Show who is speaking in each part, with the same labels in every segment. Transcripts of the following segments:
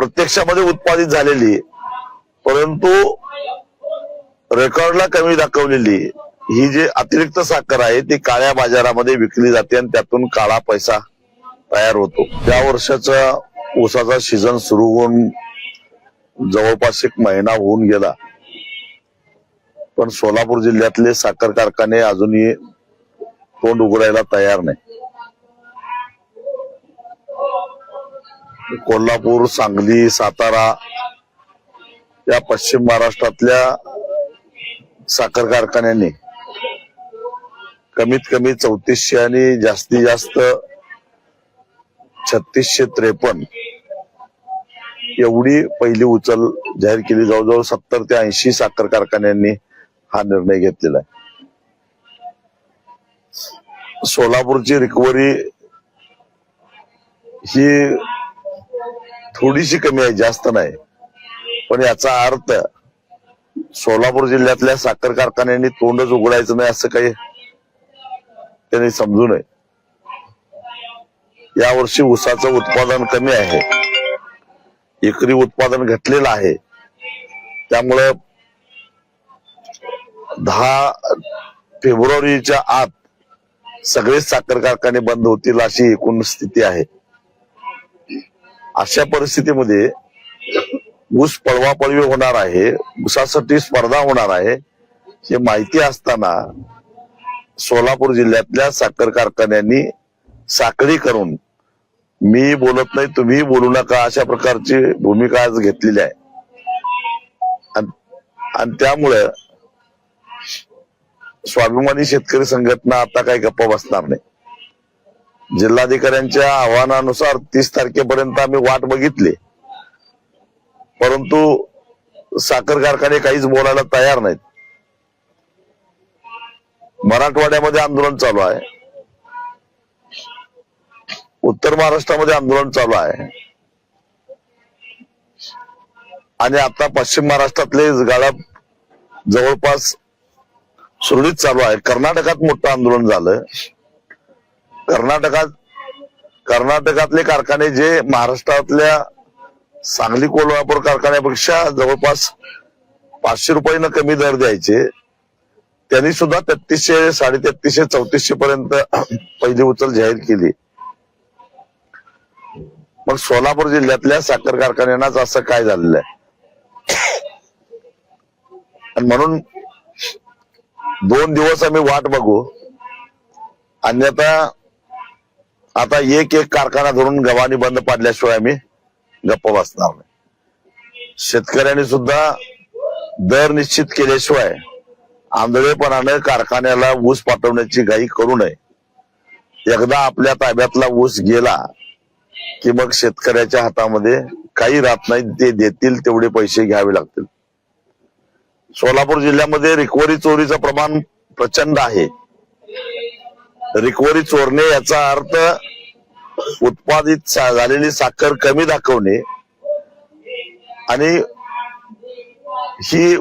Speaker 1: प्रत्यक्षामध्ये उत्पादित झालेली परंतु रेकॉर्डला कमी दाखवलेली ही जी अतिरिक्त साखर आहे ती काळ्या बाजारामध्ये विकली जाते आणि त्यातून काळा पैसा तयार होतो. त्या वर्षाचा ऊसाचा सीझन सुरू होऊन जवळपास एक महिना होऊन गेला. पण सोलापूर जिल्ह्यातले साखर कारखाने अजूनही तोंड उघडायला तयार नाही. कोल्हापूर सांगली सातारा या पश्चिम महाराष्ट्रातल्या साखर कारखान्यांनी कमीत कमी चौतीसशे आणि जास्तीत जास्त छत्तीसशे त्रेपन्न एवढी पहिली उचल जाहीर केली. जवळजवळ सत्तर ते ऐंशी साखर कारखान्यांनी हा निर्णय घेतलेला आहे. सोलापूरची रिकव्हरी ही थोडीशी कमी आहे जास्त नाही. पण याचा अर्थ सोलापूर जिल्ह्यातल्या साखर कारखान्यांनी तोंडच उघडायचं नाही असं काही त्यांनी समजू नये. यावर्षी ऊसाचं उत्पादन कमी आहे. एकरी उत्पादन घटलेलं आहे. त्यामुळं दहा फेब्रुवारीच्या आत सगळेच साखर कारखाने बंद होतील अशी एकूण स्थिती आहे. अशा परिस्थितीमध्ये ऊस पळवापळवी होणार आहे ऊसासाठी स्पर्धा होणार आहे हे माहिती असताना सोलापूर जिल्ह्यातल्या साखर कारखान्यांनी साखळी करून मी बोलत नाही तुम्ही बोलू नका अशा प्रकारची भूमिका आज घेतलेली आहे. आणि- त्यामुळे स्वाभिमानी शेतकरी संघटना आता काही गप्पा बसणार नाही. जिल्हाधिकाऱ्यांच्या आव्हानानुसार तीस तारखेपर्यंत आम्ही वाट बघितली. परंतु साखर कारखाने काहीच बोलायला तयार नाहीत. मराठवाड्यामध्ये आंदोलन चालू आहे. उत्तर महाराष्ट्रामध्ये आंदोलन चालू आहे. आणि आता पश्चिम महाराष्ट्रातले गाड्या जवळपास सुरळीत चालू आहे. कर्नाटकात मोठं आंदोलन झालं. कर्नाटकात कर्नाटकातले कारखाने जे महाराष्ट्रातल्या सांगली कोल्हापूर कारखान्यापेक्षा जवळपास पाचशे रुपयानं कमी दर द्यायचे त्यांनी सुद्धा तेहतीसशे साडेतेहतीसशे चौतीसशे पर्यंत पहिली उचल जाहीर केली. मग सोलापूर जिल्ह्यातल्या साखर कारखान्यांनाच असं काय झालेलं आहे? आणि म्हणून दोन दिवस आम्ही वाट बघू. अन्यथा आता एक एक कारखाना धरून गव्हाणी बंद पाडल्याशिवाय आम्ही गप्प बसणार नाही. शेतकऱ्यांनी सुद्धा दर निश्चित केल्याशिवाय आंधळेपणाने कारखान्याला ऊस पाठवण्याची घाई करू नये. एकदा आपल्या ताब्यातला ऊस गेला की मग शेतकऱ्याच्या हातामध्ये काही राहत नाही ते देतील तेवढे पैसे घ्यावे लागतील. सोलापूर जिल्ह्यामध्ये रिकव्हरी चोरीचं प्रमाण प्रचंड आहे. रिकव्हरी चोरणे याचा अर्थ उत्पादित झालेली साखर कमी दाखवणे आणि ही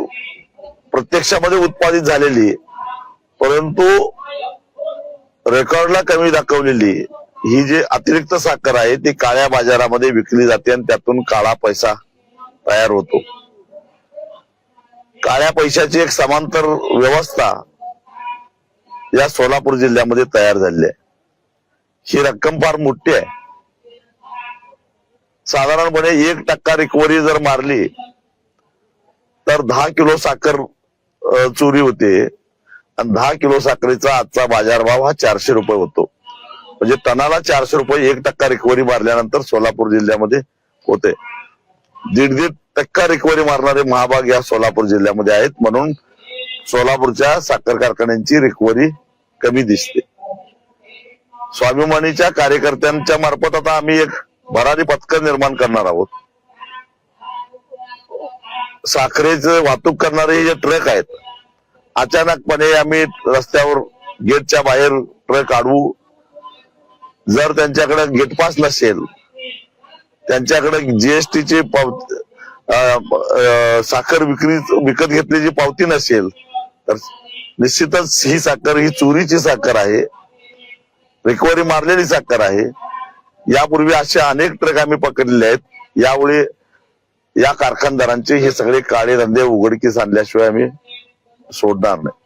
Speaker 1: प्रत्यक्षामध्ये उत्पादित झालेली परंतु रेकॉर्डला कमी दाखवलेली ही जी अतिरिक्त साखर आहे ती काळ्या बाजारामध्ये विकली जाते आणि त्यातून काळा पैसा तयार होतो. काळ्या पैशाची एक समांतर व्यवस्था या सोलापूर जिल्ह्यामध्ये तयार झालेली आहे. ही रक्कम फार मोठी आहे. साधारणपणे एक टक्का रिकव्हरी जर मारली तर दहा किलो साखर चोरी होते. आणि दहा किलो साखरेचा आजचा बाजारभाव हा चारशे रुपये होतो. म्हणजे टनाला चारशे रुपये एक टक्का रिकव्हरी मारल्यानंतर सोलापूर जिल्ह्यामध्ये होते. दीड दीड टक्का रिकव्हरी मारणारे महाभाग या सोलापूर जिल्ह्यामध्ये आहेत. म्हणून सोलापूरच्या साखर कारखान्यांची रिकव्हरी कमी दिसते. स्वाभिमानीच्या कार्यकर्त्यांच्या मार्फत आता आम्ही एक भरारी पथक निर्माण करणार आहोत. साखरेच वाहतूक करणारे जे ट्रक आहेत अचानकपणे आम्ही रस्त्यावर गेटच्या बाहेर ट्रक अडवू जर त्यांच्याकडे गेट पास नसेल त्यांच्याकडे जीएसटीची साखर विक्री विकत घेतलेली पावती नसेल तर निश्चितच ही साखर ही चोरीची साखर आहे. रिकव्हरी मारलेली साखर आहे. यापूर्वी असे अनेक ट्रक आम्ही पकडलेले आहेत. यावेळी या कारखानदारांचे हे सगळे काळे धंदे उघडकीस आणल्याशिवाय आम्ही सोडणार नाही.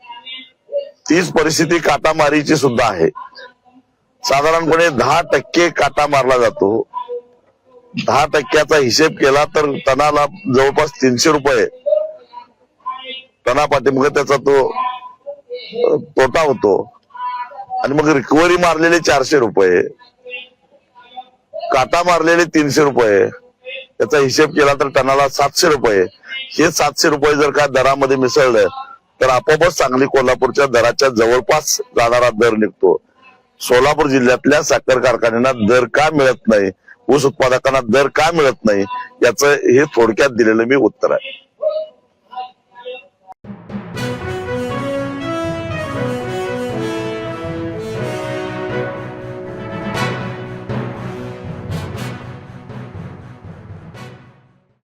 Speaker 1: तीच परिस्थिती काटामारीची सुद्धा आहे. साधारणपणे दहा टक्के काटा मारला जातो. दहा टक्क्याचा हिशेब केला तर तणाला जवळपास तीनशे रुपये टना पाठीमागे त्याचा तो तोटा होतो. आणि मग रिकव्हरी मारलेले चारशे रुपये काटा मारलेले तीनशे रुपये त्याचा हिशेब केला तर टनाला सातशे रुपये. हे सातशे रुपये जर का दरामध्ये मिसळलं तर आपोआपच सांगली कोल्हापूरच्या दराच्या जवळपास जाणारा दर निघतो. सोलापूर जिल्ह्यातल्या साखर कारखान्यांना दर का मिळत नाही? ऊस उत्पादकांना दर का मिळत नाही? याचं हे थोडक्यात दिलेलं मी उत्तर आहे.